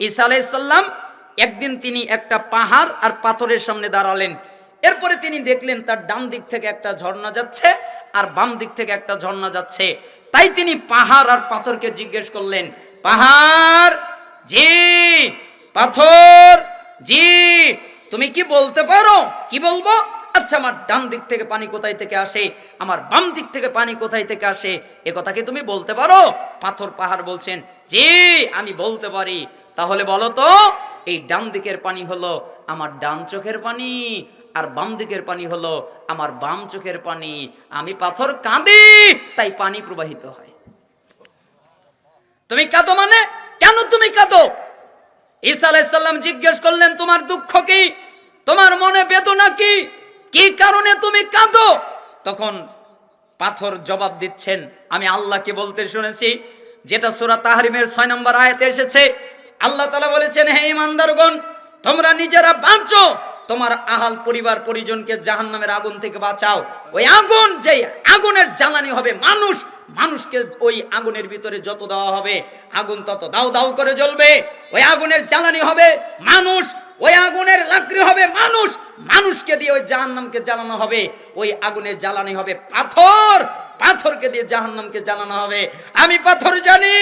ঈসা আলাইসাল্লাম একদিন তিনি একটা পাহাড় আর পাথরের সামনে দাঁড়ালেন। এরপরে তিনি দেখলেন তার ডান দিক থেকে একটা ঝর্ণা যাচ্ছে আর বাম দিক থেকে একটা ঝর্ণা যাচ্ছে। তাই তিনি পাহাড় আর পাথরকে জিজ্ঞেস করলেন, পাহাড়? জি, পাথর? জি, তুমি কি বলতে পারো? কি বলব? আচ্ছা আমার ডান দিক থেকে পানি কোথায় থেকে আসে? আমার বাম দিক থেকে পানি কোথায় থেকে আসে? এ কথা কি তুমি বলতে পারো? পাথর পাহাড় বলছেন, জি, আমি বলতে পারি। তাহলে বলো তো, এই ডান দিকের পানি হলো আমার ডান চোখের পানি, আর বাম দিকের পানি হলো আমার বাম চোখের পানি। আমি পাথর কাঁদি, তাই পানি প্রবাহিত হয়। তুমি কাঁদো মানে? কেন তুমি কাঁদো? ঈসা আলাইসাল্লাম জিজ্ঞেস করলেন, তোমার দুঃখ কি? তোমার মনে বেদনা কি? কি কারণে তুমি কাঁদো? তখন পাথর জবাব দিচ্ছেন, আমি আল্লাহকে বলতে শুনেছি, যেটা সুরা তাহরিমের ছয় নম্বর আয়াতে এসেছে আল্লাহ তালা বলেছেন, হে ইমানদারগণ তোমরা নিজেরা বাঁচো। তোমার আহাল পরিবার পরিজনকে জাহান্নামের আগুন থেকে বাঁচাও। ওই আগুন যে আগুনের জ্বালানি হবে মানুষ, মানুষকে ওই আগুনের ভিতরে যত দেওয়া হবে, আগুন তত দাও দাও করে জ্বলবে। ওই আগুনের জ্বালানি হবে মানুষ, ওই আগুনের লাকড়ি হবে মানুষ, মানুষকে দিয়ে ওই জাহান্নামকে জ্বালানো হবে। ওই আগুনের জ্বালানি হবে পাথর। পাথরকে দিয়ে জাহান্নামকে জ্বালানো হবে। আমি পাথর জানি,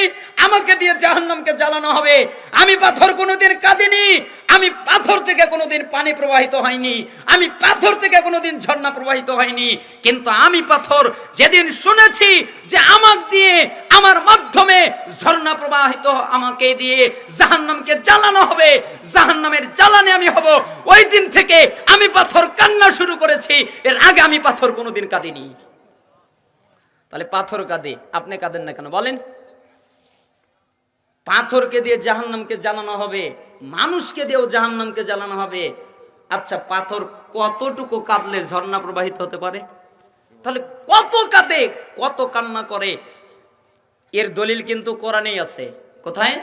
আমাকে দিয়ে জাহান্নামকে জ্বালানো হবে। আমি পাথর কোনোদিন কাঁদিনি, আমি পাথর থেকে কোনোদিন পানি প্রবাহিত হয়নি। আমি পাথর থেকে কোনোদিন ঝর্ণা প্রবাহিত হয়নি। কিন্তু আমি পাথর যেদিন শুনেছি যে আমাক দিয়ে, আমার মাধ্যমে ঝর্ণা প্রবাহিত আমাকে দিয়ে জাহান্নামকে জ্বালানো হবে, জাহান্নামের জ্বালানে আমি হব। ওই দিন থেকে আমি পাথর কান্না শুরু করেছি, এর আগে আমি পাথর কোনোদিন কাঁদিনি। তাহলে পাথর কাঁদে। আপনি কাঁদেন না কেন? বলেন। পাথরকে দিয়ে জাহান্নামকে জ্বালানো হবে, মানুষকে দিয়েও জাহান্নামকে জ্বালানো হবে। আচ্ছা পাথর কতটুকু কাঁদলে ঝর্ণা প্রবাহিত হতে পারে? তাহলে কত কাঁদে, কত কান্না করে? এর দলিল কিন্তু কোরআনেই আছে। কোথায়?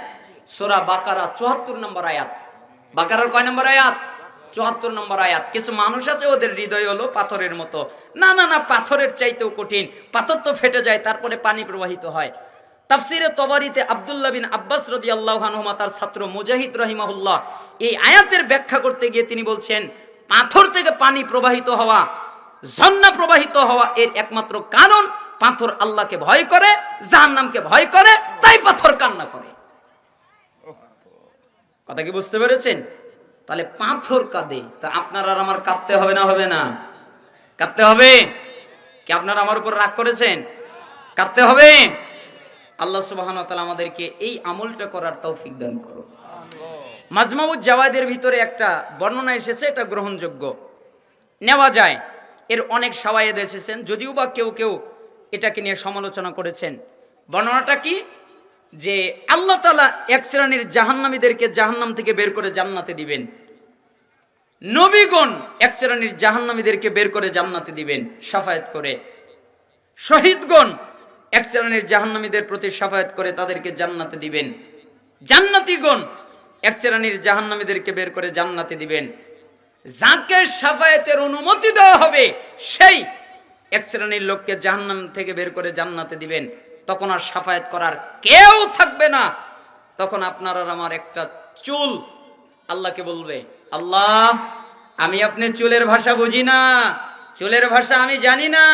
সোরা বাকারা চুয়াত্তর নম্বর আয়াত। বাকারার কয় নম্বর আয়াত? চুয়াত্তর নম্বর আয়াত। কিছু মানুষ আছে, ওদের হৃদয় হলো পাথরের মতো। না না না, পাথরের চাইতেও কঠিন। পাথর তো ফেটে যায়, তারপরে পানি প্রবাহিত হয়। তাফসিরে আব্দুল্লাহ বিন আব্বাস রদি তার ছাত্র মুজাহিদ রহিমাহুল্লাহ, এই আয়াতের ব্যাখ্যা করতে গিয়ে তিনি বলছেন, পাথর থেকে পানি প্রবাহিত হওয়া, ঝর্ণা প্রবাহিত হওয়া এর একমাত্র কারণ, পাথর আল্লাহকে ভয় করে, জাহান্নামকে ভয় করে, তাই পাথর কান্না করে। কথা কি বুঝতে পেরেছেন? তাহলে পাথর কাঁদে। তা আপনার আর আমার কাঁদতে হবে না হবে না? কাঁদতে হবে? কি আপনারা আমার উপর রাগ করেছেন? কাঁদতে হবে? আল্লাহ সুবহান তাআলা আমাদেরকে এই আমলটা করার তৌফিক দান করো মাজমাউজ জাওয়াদের ভিতরে একটা বর্ণনা এসেছে, এটা গ্রহণযোগ্য। নেওয়া যায়। এর অনেক সাওয়ায়েদ এসেছেন, যদিও বা কেউ কেউ এটাকে নিয়ে সমালোচনা করেছেন। বর্ণনাটা কি? যে আল্লাহ তালা এক শ্রেণির জাহান্নামীদেরকে জাহান্নাম থেকে বের করে জান্নাতে দিবেন। নবীগণ এক শ্রেণির জাহান্নামীদেরকে বের করে জান্নাতে দিবেন, সাফায়াত করে। শহীদগণ এক শ্রেণির জাহান্নামীদের প্রতি সাফায়াত করে তাদেরকে জান্নাতে দিবেন। জান্নাতীগণ এক শ্রেণির জাহান্নামীদেরকে বের করে জান্নাতে দিবেন। যাকে সাফায়াতের অনুমতি দেওয়া হবে, সেই এক শ্রেণির লোককে জাহান্নাম থেকে বের করে জান্নাতে দিবেন। তখন আর সাফায়াত করার কেউ থাকবে না। তখন আপনার আর আমার একটা চুল আল্লাহকে বলবে আল্লাহ, আমি আপনি চুলের ভাষা বুঝি না। চুলের ভাষা আমি জানি না।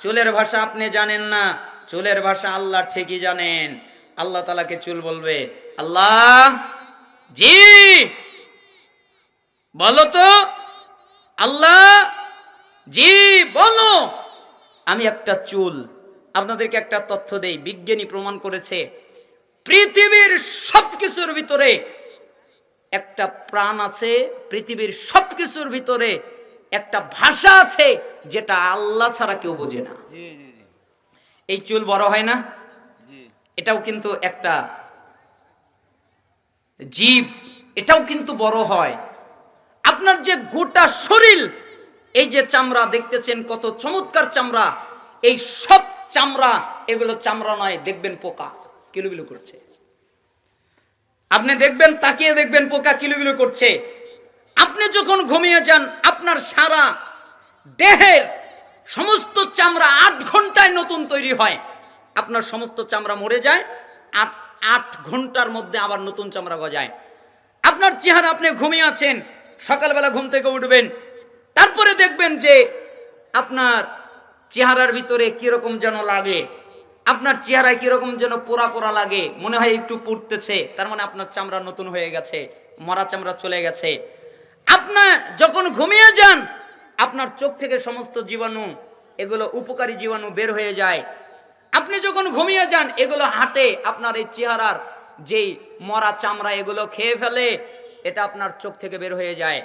চুলের ভাষা আপনি জানেন না। চুলের ভাষা আল্লাহ ঠিকই জানেন। আল্লাহ তালাকে চুল বলবে, আল্লাহ, জি, বলো তো, আল্লাহ, জি, বলো। আমি একটা চুল, আপনাদেরকে একটা তথ্য দেই, বিজ্ঞানী প্রমাণ করেছে, পৃথিবীর সবকিছুর ভিতরে একটা প্রাণ আছে পৃথিবীর সবকিছুর ভিতরে একটা ভাষা আছে যেটা আল্লাহ ছাড়া কেউ বোঝে না। এই চুল বড় হয় না? এটাও কিন্তু একটা জীব এটাও কিন্তু বড় হয়। আপনার যে গোটা শরীর এই যে চামড়া দেখতেছেন কত চমৎকার চামড়া। এই সব চামড়া এগুলো চামড়া নয় দেখবেন পোকা কিলুবিলু করছে। আপনি দেখবেন, তাকিয়ে দেখবেন, পোকা কিলুবিলু করছে। আপনি যখন ঘুমিয়ে যান, আপনার সারা দেহের সমস্ত চামড়া আট ঘন্টায় নতুন তৈরি হয়। আপনার সমস্ত চামড়া মরে যায় আট আট ঘণ্টার মধ্যে আবার নতুন চামড়া গজায়। আপনার চেহারা, আপনি ঘুমিয়ে আছেন, সকালবেলা ঘুম থেকে উঠবেন, তারপরে দেখবেন যে আপনার চেহারার ভিতরে কীরকম যেন লাগে। আপনার চেহারায় কীরকম যেন পোড়া পোড়া লাগে, মনে হয় একটু পুড়তেছে, তার মানে আপনার চামড়া নতুন হয়ে গেছে, মরা চামড়া চলে গেছে। আপনার যখন ঘুমিয়ে যান, আপনার চোখ থেকে সমস্ত জীবাণু, এগুলো উপকারী জীবাণু বের হয়ে যায়। আপনি যখন ঘুমিয়ে যান, এগুলো হাঁটে, আপনার এই চেহারার যেই মরা চামড়া, এগুলো খেয়ে ফেলে, এটা আপনার চোখ থেকে বের হয়ে যায়।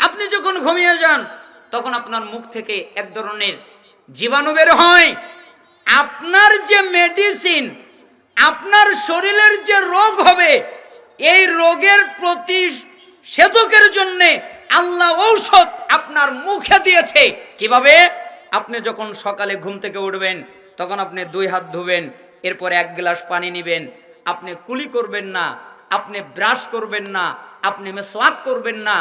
আপনি যখন ঘুমিয়ে যান, তখন আপনার মুখ থেকে এক ধরনের জীবাণু বের হয়। আপনার যে মেডিসিন আপনার শরীরের যে রোগ হবে, এই রোগের প্রতি সেতুকের জন্য আল্লাহ ঔষধ আপনার মুখে দিয়েছে। কীভাবে? আপনি যখন সকালে ঘুম থেকে উঠবেন, তখন আপনি দুই হাত ধুবেন, এরপর এক গ্লাস পানি নেবেন। আপনি কুলি করবেন না, আপনি ব্রাশ করবেন না, আপনি মেসওয়াক করবেন না,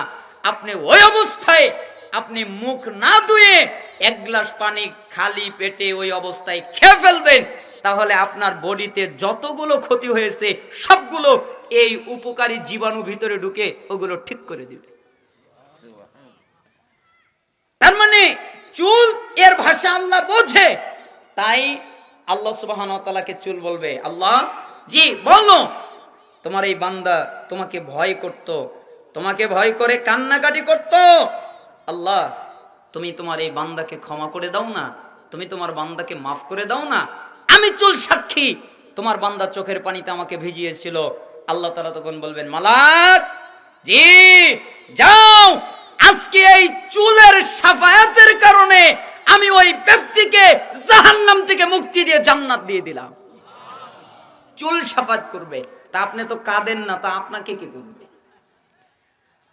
আপনি ওই অবস্থায় আপনি মুখ না ধুয়ে এক গ্লাস পানি খালি পেটে ওই অবস্থায় খেয়ে ফেলবেন, তাহলে আপনার বডিতে যতগুলো ক্ষতি হয়েছে, সবগুলো এই উপকারী জীবাণু ভিতরে ঢুকে ওগুলো ঠিক করে দিবে। তার মানে চুল এর ভাষা আল্লাহ বোঝে, তাই আল্লাহ সুবাহন তালাকে চুল বলবে, আল্লাহ, জি, বলো, তোমার এই বান্দা তোমাকে ভয় করত, তোমাকে ভয় করে কান্নাকাটি করত আল্লাহ, তুমি তোমার এই বান্দাকে ক্ষমা করে দাও না, তুমি তোমার বান্দাকে মাফ করে দাও না। আমি চুল সাক্ষী, তোমার বান্দা চোখের পানিতে আমাকে ভিজিয়েছিল। আল্লাহ তালা তখন বলবেন, মালাক, জি, যাও। আজকে এই চুলের সাফায়াতের কারণে আমি ওই ব্যক্তিকে জাহান্নাম থেকে মুক্তি দিয়ে জান্নাত দিয়ে দিলাম। চুল সাফাত করবে। তা আপনি তো কাঁদেন না, তা আপনাকে কি করবে?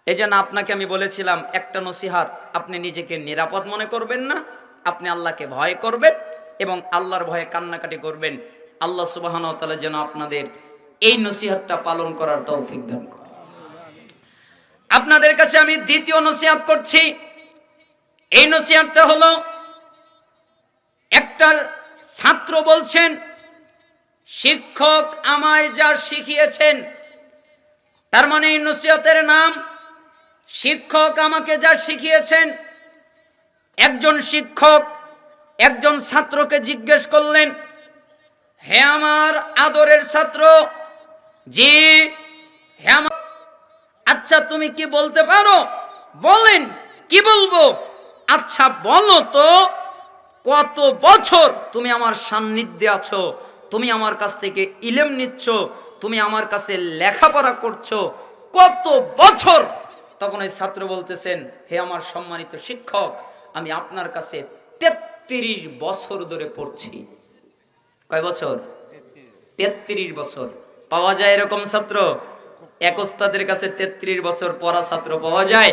এই জন্য আপনাকে আমি বলেছিলাম, একটা নসিহাত, আপনি নিজেকে নিরাপদ মনে করবেন না, আপনি আল্লাহকে ভয় করবেন এবং আল্লাহর ভয়ে কান্নাকাটি করবেন। আল্লাহ সুবাহন তালা যেন আপনাদের এই নসিহাতটা পালন করার তৌফিক দান করে। আপনাদের কাছে আমি দ্বিতীয় নসিহাত করছি। এই নসিহাতটা হলো, একটা ছাত্র বলছেন, শিক্ষক আমায় যা শিখিয়েছেন, তার মানে এই নসিহতের নাম শিক্ষক আমাকে যা শিখিয়েছেন, একজন শিক্ষক একজন ছাত্রকে জিজ্ঞেস করলেন, হে আমার আদরের ছাত্র, জি, হে আমার আচ্ছা তুমি কি বলতে পারো? বলেন, কি বলব? আচ্ছা বলো তো, কত বছর তুমি আমার সান্নিধ্যে আছো? তুমি আমার কাছ থেকে ইলেম নিচ্ছ? তুমি আমার কাছে লেখাপড়া করছ? কত বছর তখন ওই ছাত্র বলতেছেন, হে আমার সম্মানিত শিক্ষক, আমি আপনার কাছে তেত্রিশ বছর ধরে পড়ছি। কয় বছর? তেত্রিশ বছর। পাওয়া যায় এরকম ছাত্র? এক ওস্তাদের কাছে তেত্রিশ বছর পড়া ছাত্র পাওয়া যায়।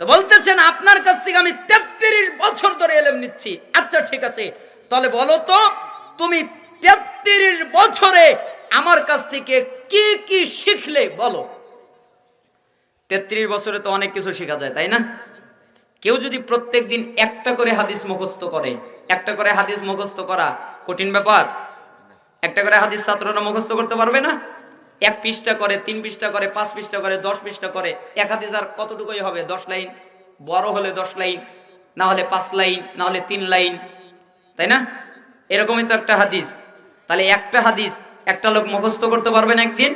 তো বলতেছেন, আপনার কাছ থেকে আমি তেত্রিশ বছর ধরে এলেম নিচ্ছি। আচ্ছা ঠিক আছে। তাহলে বলো তো, তুমি তেত্রিশ বছরে আমার কাছ থেকে কি কি শিখলে বলো? তেত্রিশ বছরে তো অনেক কিছু শেখা যায়, তাই না? কেউ যদি প্রত্যেক দিন একটা করে হাদিস মুখস্থ করে, একটা করে হাদিস মুখস্থ করা কঠিন ব্যাপার? একটা করে হাদিস ছাত্ররা মুখস্থ করতে পারবে না? এক পৃষ্ঠা করে, তিন পৃষ্ঠা করে, পাঁচ পৃষ্ঠা করে, দশ পৃষ্ঠা করে, এক হাদিস আর কতটুকুই হবে? দশ লাইন? বড় হলে দশ লাইন, না হলে পাঁচ লাইন, না হলে তিন লাইন, তাই না? এরকমই তো একটা হাদিস। তাহলে একটা হাদিস একটা লোক মুখস্থ করতে পারবে না একদিন?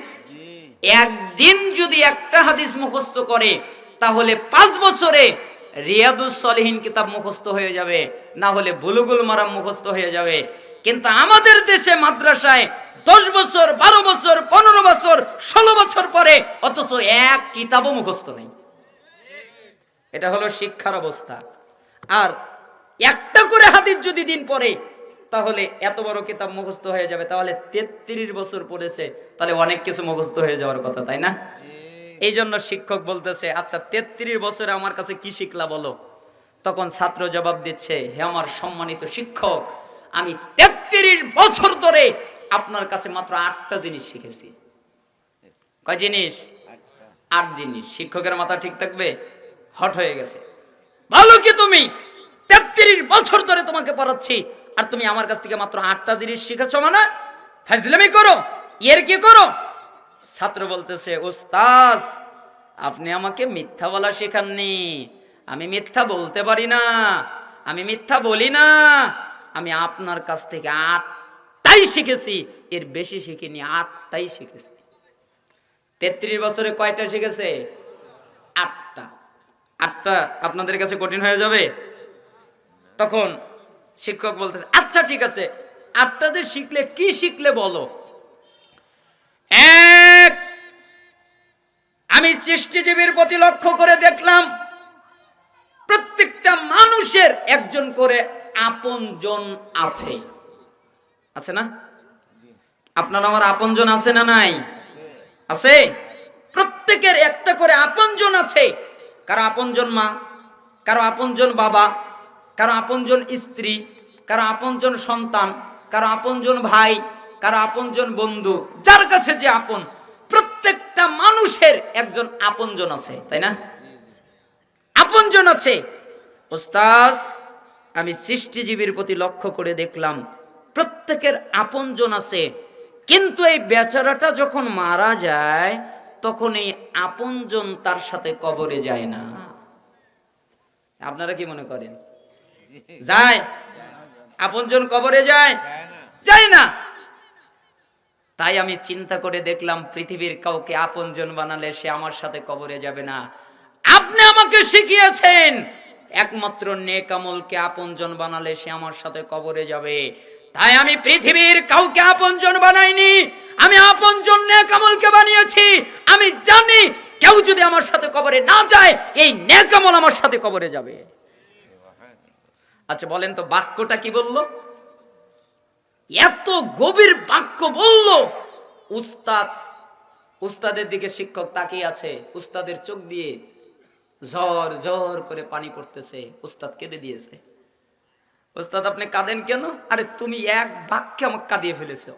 একদিন যদি একটা হাদিস মুখস্থ করে, তাহলে পাঁচ বছরে রিয়াদুস সলিহীন কিতাব মুখস্থ হয়ে যাবে, না হলে বুলুগুল মারাম মুখস্থ হয়ে যাবে। কিন্তু আমাদের দেশে মাদ্রাসায় দশ বছর, বারো বছর, পনেরো বছর, ষোলো বছর পরে অথচ এক কিতাবও মুখস্থ নেই। এটা হলো শিক্ষার অবস্থা। আর একটা করে হাদিস যদি দিন পরে তাহলে এত বড় কিতাব মুখস্থ হয়ে যাবে। তাহলে তেত্রিশ বছর পড়েছে তাহলে অনেক কিছু মুখস্থ হয়ে যাওয়ার কথা তাই না? এই জন্য শিক্ষক বলতেছে আচ্ছা তেত্রিশ বছরে আমার কাছে কি শিখলা বলো? তখন ছাত্র জবাব দিচ্ছে হে আমার সম্মানিত শিক্ষক আমি তেত্রিশ বছর ধরে আপনার কাছে মাত্র আটটা জিনিস শিখেছি। কয় জিনিস? আট জিনিস। শিক্ষকের মাথা ঠিক থাকবে? হট হয়ে গেছে। ভালো কি তুমি? তেত্রিশ বছর ধরে তোমাকে পড়াচ্ছি আর তুমি আমার কাছ থেকে মাত্র আটটা জিনিস শিখেছ মানে ফাজলামি করো, এর কি করো? ছাত্র বলতেছে ওস্তাজ আপনি আমাকে মিথ্যা বলা শেখাননি। আমি মিথ্যা বলতে পারি না। আমি মিথ্যা বলি না। আমি আপনার কাছ থেকে আটটাই শিখেছি। এর বেশি শিখিনি, আটটাই শিখেছি। তেত্রিশ বছরে কয়টা শিখেছে? আটটা। আটটা আপনাদের কাছে কঠিন হয়ে যাবে? তখন শিক্ষক বলতেছে আচ্ছা ঠিক আছে আটটা যে শিখলে কি শিখলে বলো? এক, আমি সৃষ্টিজীবীর প্রতি লক্ষ্য করে দেখলাম, প্রত্যেকটা মানুষের একজন করে আপনজন আছে। আছে না? আপনার আমার আপনজন আছে না নাই? আছে? প্রত্যেকের একটা করে আপনজন আছে। কারও আপনজন মা, কারও আপনজন বাবা কারও আপনজন স্ত্রী, কারও আপনজন সন্তান, কারও আপনজন ভাই, কারও আপনজন বন্ধু, যার কাছে যে আপন, প্রত্যেকটা মানুষের একজন আপনজন আছে, তাই না? আপনজন আছে। ওস্তাজ আমি সৃষ্টিজীবীর প্রতি লক্ষ্য করে দেখলাম, প্রত্যেকের আপনজন আছে। কিন্তু এই বেচারাটা যখন মারা যায়, তখন এই আপনজন তার সাথে কবরে যায় না। আপনারা কি মনে করেন? যায়। আপনজন কবরে যায়। যায় না। তাই আমি চিন্তা করে দেখলাম পৃথিবীর কাউকে আপনজন বানালে সে আমার সাথে কবরে যাবে না। আপনি আমাকে শিখিয়েছেন একমাত্র নেক আমলকে আপনজন বানালে সে আমার সাথে কবরে যাবে। তাই আমি পৃথিবীর কাউকে আপনজন বানাইনি আমি আপনজন নেক আমলকে বানিয়েছি। আমি জানি কেউ যদি আমার সাথে কবরে না যায় এই নেকামল আমার সাথে কবরে যাবে। আচ্ছা বলেন তো, বাক্যটা কি বলল? এত গভীর বাক্য বলল। উস্তাদ, উস্তাদের দিকে শিক্ষক তাকিয়ে আছে, উস্তাদের চোখ দিয়ে ঝর ঝর করে পানি পড়তেছে, উস্তাদ কেঁদে দিয়েছে। উস্তাদ, আপনি কাঁদেন কেন? আরে, তুমি এক বাক্যে আমাকে কাঁদিয়ে ফেলেছো।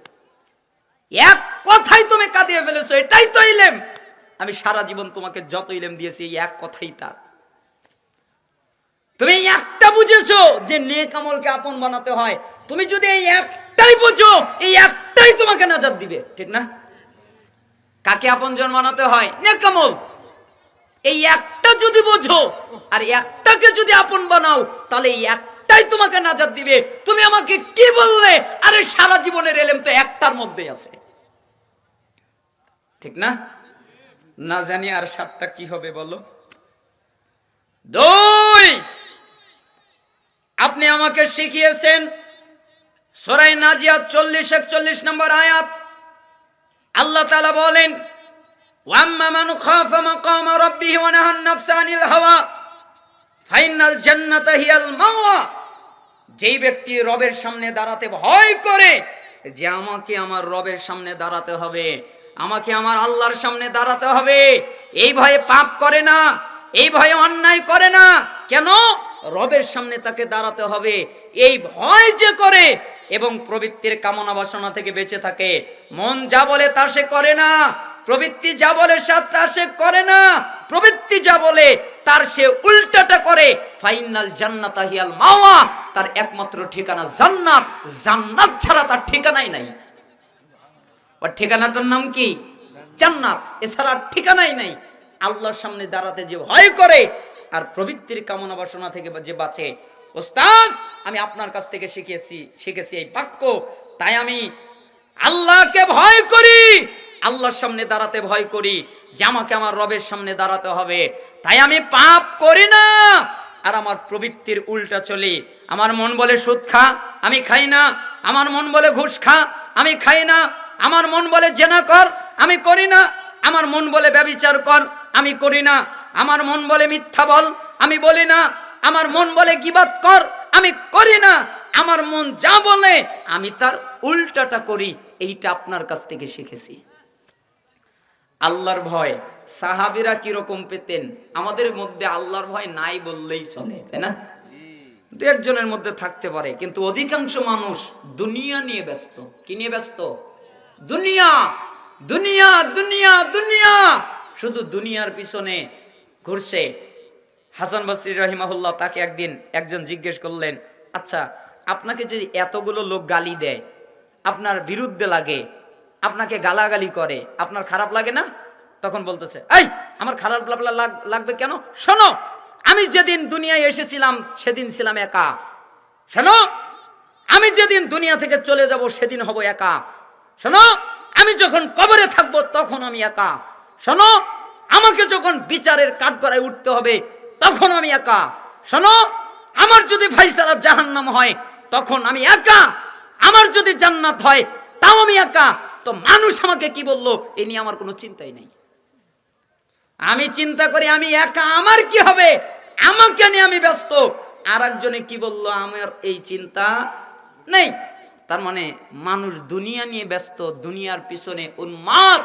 এক কথাই তুমি কাঁদিয়ে ফেলেছো, এটাই তো ইলেম। আমি সারা জীবন তোমাকে যত ইলেম দিয়েছি এক কথাই তার। তুমি এই যে নেক আমলকে আপন বানাতে হয়। তুমি যদি এই একটাই বুঝো, এই একটাই তোমাকে নাজাত দিবে। ঠিক না? কাকে আপনজন বানাতে হয়? নেক আমল। এই একটা যদি বোঝো, আর একটাকে যদি আপন বানাও, তাহলে এই একটাই তোমাকে নাজাত দিবে। তুমি আমাকে কি বললে? আরে সারা জীবনের এলেম তো একটার মধ্যেই আছে। ঠিক না? না জানি আর সাতটা কি হবে বলো। দুই! আপনি আমাকে শিখিয়েছেন সোরাই নাজিয়াত চল্লিশ একচল্লিশ নম্বর আয়াত। আল্লাহ তালা বলেন যেই ব্যক্তি রবের সামনে দাঁড়াতে ভয় করে যে আমাকে আমার রবের সামনে দাঁড়াতে হবে, আমাকে আমার আল্লাহর সামনে দাঁড়াতে হবে, এই ভয়ে পাপ করে না, এই ভয়ে অন্যায় করে না, কেন? রবের সামনে তাকে দাঁড়াতে হবে। এই ভয় যে করে এবং প্রবৃত্তির কামনা বাসনা থেকে বেঁচে থাকে। মন যা বলে তা সে করে না, প্রবৃত্তি যা বলে তা সে করে না। প্রবৃত্তি যা বলে তার সে উল্টাটা করে। ফাইনাল জান্নাত হিয়াল মাওয়া, তার একমাত্র ঠিকানা জান্নাত। জান্নাত ছাড়া তার ঠিকানাই নাই। ওর ঠিকানাটার নাম কি? জান্নাত। এছাড়া ঠিকানাই নাই। আল্লাহর সামনে দাঁড়াতে যে ভয় করে আর প্রবৃত্তির কামনা বাসনা থেকে যে বাঁচে। ওস্তাজ আমি আপনার কাছ থেকে শিখেছি শিখেছি এই বাক্য। তাই আমি আল্লাহকে ভয় করি, আল্লাহর সামনে দাঁড়াতে ভয় করি, যে আমাকে আমার রবের সামনে দাঁড়াতে হবে। তাই আমি পাপ করি না, আর আমার প্রবৃত্তির উল্টা চলি। আমার মন বলে সুদ খা, আমি খাই না। আমার মন বলে ঘুষ খা, আমি খাই না। আমার মন বলে জেনা কর, আমি করি না। আমার মন বলে ব্যবিচার কর, আমি করি না। আমার মন বলে মিথ্যা বল, আমি বলি না। আমার মন বলে গিবাত কর, আমি করি না। আমার মন যা বলে, আমি তার উল্টাটা করি। এইটা আপনার কাছ থেকে শিখেছি। আল্লাহর ভয়, সাহাবিরা কীরকম পেতেন? আমাদের মধ্যে আল্লাহর ভয় নাই বললেই চলে, তাই না? দু একজনের মধ্যে থাকতে পারে, কিন্তু অধিকাংশ মানুষ দুনিয়া নিয়ে ব্যস্ত। কি নিয়ে ব্যস্ত? দুনিয়া! দুনিয়া দুনিয়া দুনিয়া! শুধু দুনিয়ার পিছনে ঘুরছে হাসান বসরি রহিমাহুল্লাহ তাকে একদিন একজন জিজ্ঞেস করলেন আচ্ছা আপনাকে যে এতগুলো লোক গালি দেয়, আপনার বিরুদ্ধে লাগে, আপনাকে গালাগালি করে, আপনার খারাপ লাগে না? তখন বলতেছে, এই, আমার খারাপ লাগ- লাগ- লাগবে কেন? শোনো, আমি যেদিন দুনিয়ায় এসেছিলাম, সেদিন ছিলাম একা। শোনো, আমি যেদিন দুনিয়া থেকে চলে যাব, সেদিন হব একা। শোনো, আমি যখন কবরে থাকব, তখন আমি একা। শোনো আমাকে যখন বিচারের কাঠগড়ায় উঠতে হবে, তখন আমি একা। শোনো, আমার যদি ফাইসালা জাহান্নাম হয়, তখন আমি একা। আমার যদি জান্নাত হয়, তাও আমি একা। তো মানুষ আমাকে কি বলল? এ নিয়ে আমার কোনো চিন্তাই নেই। আমি চিন্তা করি আমি একা, আমার কি হবে? আমাকে নিয়ে আমি ব্যস্ত। আর একজনে কি বলল? আমার এই চিন্তা নেই। তার মানে মানুষ দুনিয়া নিয়ে ব্যস্ত, দুনিয়ার পিছনে উন্মাদ।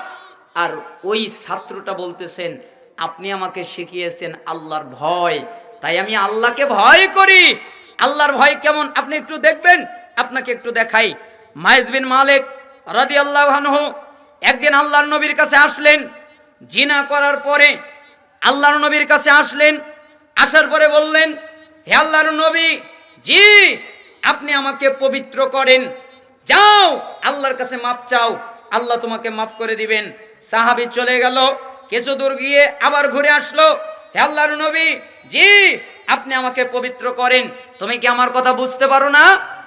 আর ওই ছাত্রটা বলতেছেন, আপনি আমাকে শিখিয়েছেন আল্লাহর ভয়। তাই আমি আল্লাহকে ভয় করি। আল্লাহর ভয় কেমন? আপনি একটু দেখবেন, আপনাকে একটু দেখাই। মাইজ বিন মালিক রাদি আল্লাহ একদিন আল্লাহর নবীর কাছে আসলেন, জিনা করার পরে আল্লাহর নবীর কাছে আসলেন, আসার পরে বললেন, হে আল্লাহর নবী, জি, আপনি আমাকে পবিত্র করেন। যাও, আল্লাহর কাছে মাপ চাও। আল্লাহ তোমাকে মাফ করে দিবেন। সাহাবি চলে গেল, কিছু দূর গিয়ে আবার ঘুরে আসলো। হে আল্লাহর নবী, জি, আপনি আমাকে পবিত্র করেন। তুমি কি আমার কথা বুঝতে পারো না?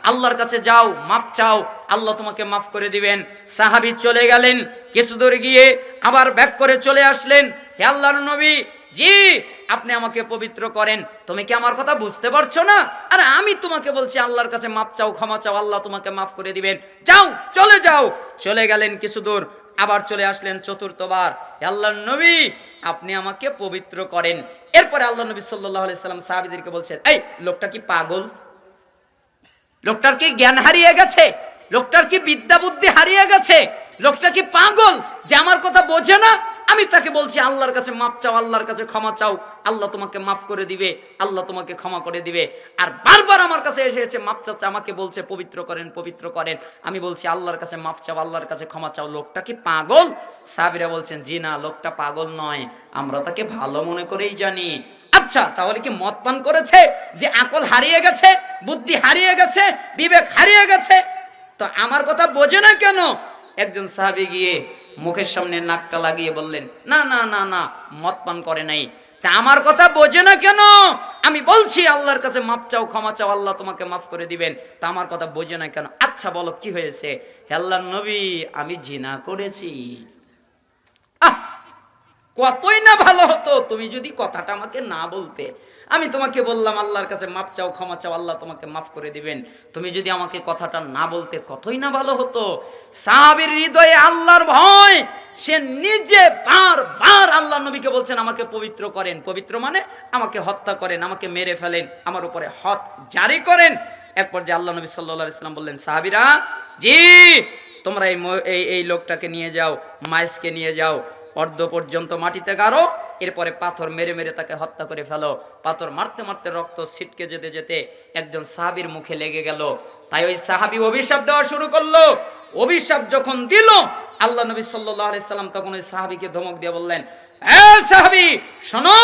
আল্লাহর কাছে যাও, মাপ চাও, আল্লাহ তোমাকে মাফ করে দিবেন। সাহাবি চলে গেলেন, কিছু দূর গিয়ে আবার ব্যাক করে চলে আসলেন। হে আল্লাহর নবী জি, আপনি আমাকে পবিত্র করেন। তুমি কি আমার কথা বুঝতে পারছ না? আরে আমি তোমাকে বলছি, আল্লাহর কাছে মাপ চাও, ক্ষমা চাও, আল্লাহ তোমাকে মাফ করে দিবেন। যাও, চলে যাও। চলে গেলেন কিছু দূর, আবার চলে আসলেন চতুর্থবার হে আল্লাহর নবী, আপনি আমাকে পবিত্র করেন। এরপরে আল্লাহ নবী সাল্লাহ সাল্লাম সাহাবিদেরকে বলছেন, এই, লোকটা কি পাগল? লোকটার কি জ্ঞান হারিয়ে গেছে? লোকটার কি বিদ্যা বুদ্ধি হারিয়ে গেছে? লোকটা কি পাগল? যে আমার কথা বোঝে না আমি তাকে বলছি, আল্লাহর কাছে মাপ চাও, আল্লাহর কাছে ক্ষমা চাও। আল্লাহ তোমাকে মাফ করে দিবে, আল্লাহ তোমাকে ক্ষমা করে দিবে। আর বারবার আমার কাছে এসে এসে মাপ চাচ্ছে, আমাকে বলছে, পবিত্র করেন পবিত্র করেন। আমি বলছি, আল্লাহর কাছে মাপ চাও, আল্লাহর কাছে ক্ষমা চাও। লোকটা কি পাগল? সাবিরা বলছেন, জি না, লোকটা পাগল নয়। আমরা তাকে ভালো মনে করেই জানি। আচ্ছা তাহলে কি মদ পান করেছে? যে আকল হারিয়ে গেছে, বুদ্ধি হারিয়ে গেছে, বিবেক হারিয়ে গেছে? তো আমার কথা বোঝে না কেন? একজন সাহাবি গিয়ে মুখের সামনে নাকটা লাগিয়ে বললেন, না না না না, মদ পান করে নাই। তা আমার কথা বোঝে না কেন? আমি বলছি, আল্লাহর কাছে মাপ চাও, ক্ষমা চাও, আল্লাহ তোমাকে মাফ করে দিবেন। তা আমার কথা বোঝে না কেন? আচ্ছা বলো, কি হয়েছে? হে নবী, আমি জিনা করেছি। কতই না ভালো হতো, তুমি যদি কথাটা আমাকে না বলতে। আমি তোমাকে বললাম, আল্লাহর কাছে মাপ চাও, ক্ষমা চাও, আল্লাহ তোমাকে মাফ করে দিবেন। তুমি যদি আমাকে কথাটা না বলতে কতই না ভালো হতো, সাহাবীর হৃদয়ে আল্লাহর ভয়, সে নিজে বার বার আল্লাহ নবীকে বলছেন, আমাকে পবিত্র করেন। পবিত্র মানে আমাকে হত্যা করেন, আমাকে মেরে ফেলেন, আমার উপরে হত জারি করেন। এরপর যে আল্লাহ নবী সাল্লাহ ইসলাম বললেন, সাহাবিরা, জি, তোমরা এই এই এই লোকটাকে নিয়ে যাও, মাইসকে নিয়ে যাও অর্ধ পর্যন্ত মাটিতে গাড়ো এরপরে পাথর মেরে মেরে তাকে হত্যা করে ফেলো। পাথর মারতে মারতে রক্ত ছিটকে যেতে যেতে একজন সাহাবির মুখে লেগে গেল। তাই ওই সাহাবি অভিশাপ দেওয়া শুরু করল। অভিশাপ যখন দিল, আল্লাহ নবী সাল্লাহ সাল্লাম তখন ওই সাহাবিকে ধমক দিয়ে বললেন শোনো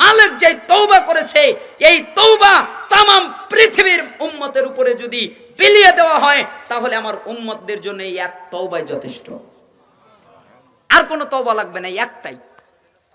মালিক যে তৌবা করেছে, এই তৌবা পৃথিবীর উপরে যদি দেওয়া হয়, তাহলে আমার এক যথেষ্ট। আর কোনো তবা লাগবে না একটাই।